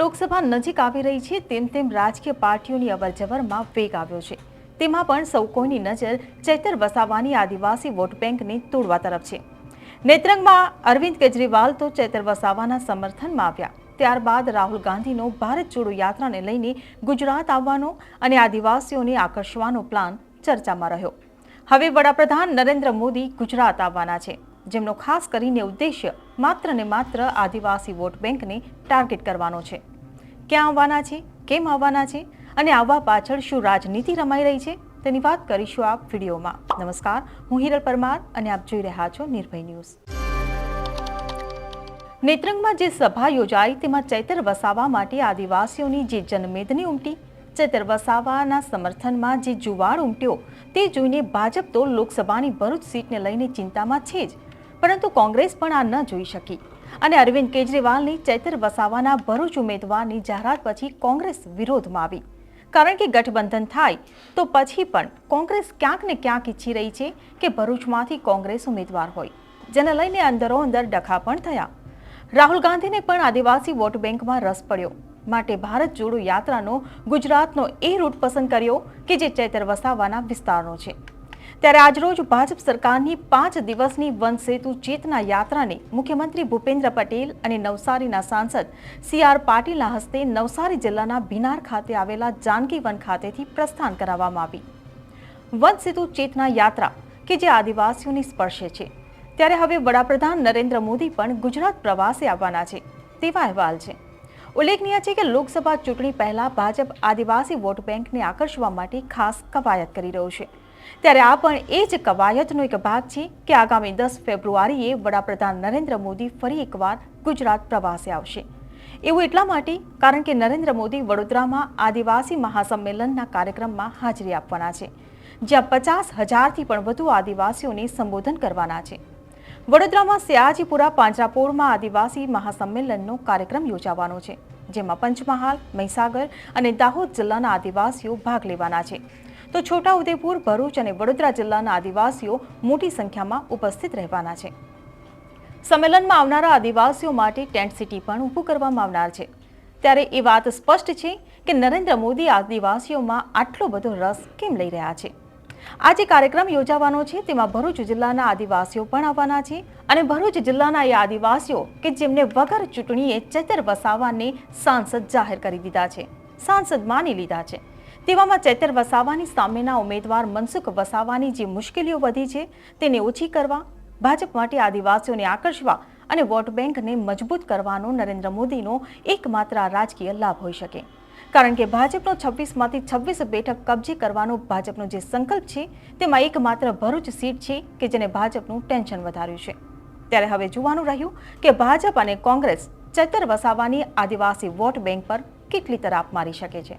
લોકસભા નજીક આવી રહી છે, તેમ તેમ રાજકીય પાર્ટીઓની અવરજવરમાં વેગ આવ્યો છે. તેમાં પણ સૌ કોઈની નજર ચૈતર વસાવાની આદિવાસી વોટ બેંકને તોડવા તરફ છે. નેત્રંગમાં અરવિંદ કેજરીવાલ તો ચૈતર વસાવાના સમર્થનમાં આવ્યા. ત્યારબાદ રાહુલ ગાંધીનો ભારત જોડો યાત્રાને લઈને ગુજરાત આવવાનો અને આદિવાસીઓને આકર્ષવાનો પ્લાન ચર્ચામાં રહ્યો. હવે વડાપ્રધાન નરેન્દ્ર મોદી ગુજરાત આવવાના છે. જેમનો ખાસ કરીને ઉદ્દેશ્ય માત્ર ને માત્ર આદિવાસી વોટ બેંકને ટાર્ગેટ કરવાનો છે. ક્યાં આવવાના છે? કેમ આવવાના છે? અને આવવા પાછળ શું રાજનીતિ રમાઈ રહી છે? તેની વાત કરીશું આ વિડીયોમાં. નમસ્કાર, હું હિરલ પરમાર અને આપ જોઈ રહ્યા છો નિર્ભય ન્યૂઝ. નેત્રંગમાં જે સભા યોજાઈ તેમાં ચૈતર વસાવા માટે આદિવાસીઓની જે જનમેદની ઉમટી, ચૈતર વસાવાના સમર્થનમાં જે જુવાળ ઉમટ્યો, તે જોઈને ભાજપ તો લોકસભાની ભરૂચ સીટને લઈને ચિંતામાં છે જ. પરંતુ કોંગ્રેસ પણ આ ન જોઈ શકી. અને અરવિંદ કેજરીવાલની ચૈતર વસાવાના ભરૂચ ઉમેદવારની જાહેરાત પછી કોંગ્રેસ વિરોધમાં આવી. કારણ કે ગઠબંધન થાય તો પછી પણ કોંગ્રેસ ક્યાંક ને ક્યાંક ઈચ્છી રહી છે કે ભરૂચમાંથી કોંગ્રેસ ઉમેદવાર હોય. જેને લઈને અંદરો અંદર ડખા પણ થયા. રાહુલ ગાંધીને પણ આદિવાસી વોટ બેંકમાં રસ પડ્યો. માટે ભારત જોડો યાત્રાનો ગુજરાતનો એ રૂટ પસંદ કર્યો કે જે ચૈતર વસાવાના વિસ્તારનો છે. ત્યારે આજરોજ ભાજપ સરકારની પાંચ દિવસની વન ચેતના યાત્રાને મુખ્યમંત્રી ભૂપેન્દ્ર પટેલ અને નવસારીના સાંસદ સી આર પાટીલના હસ્તે નવસારી જિલ્લાના ભીનાર ખાતે આવેલા જાનકી વન ખાતેથી પ્રસ્થાન કરાવવામાં આવી. વન ચેતના યાત્રા, કે જે આદિવાસીઓને સ્પર્શે છે. ત્યારે હવે વડાપ્રધાન નરેન્દ્ર મોદી પણ ગુજરાત પ્રવાસે આવવાના છે, તેવા અહેવાલ છે. ઉલ્લેખનીય છે કે લોકસભા ચૂંટણી પહેલા ભાજપ આદિવાસી વોટ બેંકને આકર્ષવા માટે ખાસ કવાયત કરી રહ્યું છે. ત્યારે આ પણ એ જ કવાયતનો એક ભાગ છે કે આગામી દસ ફેબ્રુઆરીએ વડાપ્રધાન નરેન્દ્ર મોદી ફરી એકવાર ગુજરાત પ્રવાસે આવશે. એવું એટલા માટે કારણ કે નરેન્દ્ર મોદી વડોદરામાં આદિવાસી મહાસંમેલનના કાર્યક્રમમાં હાજરી આપવાના છે, જ્યાં પચાસ હજારથી પણ વધુ આદિવાસીઓને સંબોધન કરવાના છે. વડોદરામાં સયાજીપુરા પાંજરાપોળમાં આદિવાસી મહાસંમેલનનો કાર્યક્રમ યોજાવાનો છે, જેમાં પંચમહાલ, મહીસાગર અને દાહોદ જિલ્લાના આદિવાસીઓ ભાગ લેવાના છે. તો છોટાઉદેપુર, ભરૂચ અને વડોદરા જિલ્લાના આદિવાસીઓ મોટી સંખ્યામાં ઉપસ્થિત રહેવાના છે. સંમેલનમાં આવનારા આદિવાસીઓ માટે ટેન્ટ સિટી પણ ઊભું કરવામાં આવનાર છે. ત્યારે એ વાત સ્પષ્ટ છે કે નરેન્દ્ર મોદી આદિવાસીઓમાં આટલો બધો રસ કેમ લઈ રહ્યા છે? આ જે કાર્યક્રમ યોજાવાનો છે, તેમાં ભરૂચ જિલ્લાના આદિવાસીઓ પણ આવવાના છે અને ભરૂચ જિલ્લાના એ આદિવાસીઓ કે જેમને વગર ચૂંટણીએ ચતર વસાવાને સાંસદ જાહેર કરી દીધા છે. સાંસદ માની લીધા છે. તેવામાં ચેતર વસાવાની, સામેના ઉમેદવાર મનસુખ વસાવાની જે મુશ્કેલીઓ વધી છે તેને ઓછી કરવા, ભાજપ માટે આદિવાસીઓને આકર્ષવા અને વોટ બેંકને મજબૂત કરવાનો નરેન્દ્ર મોદીનો એકમાત્ર રાજકીય લાભ હોઈ શકે. કારણ કે ભાજપનો છવ્વીસમાંથી છવ્વીસ બેઠક કબજે કરવાનો ભાજપનો જે સંકલ્પ છે, તેમાં એકમાત્ર ભરૂચ સીટ છે કે જેને ભાજપનું ટેન્શન વધાર્યું છે. ત્યારે હવે જોવાનું રહ્યું કે ભાજપ અને કોંગ્રેસ ચેતર વસાવાની આદિવાસી વોટ બેંક પર કેટલી તરાપ મારી શકે છે.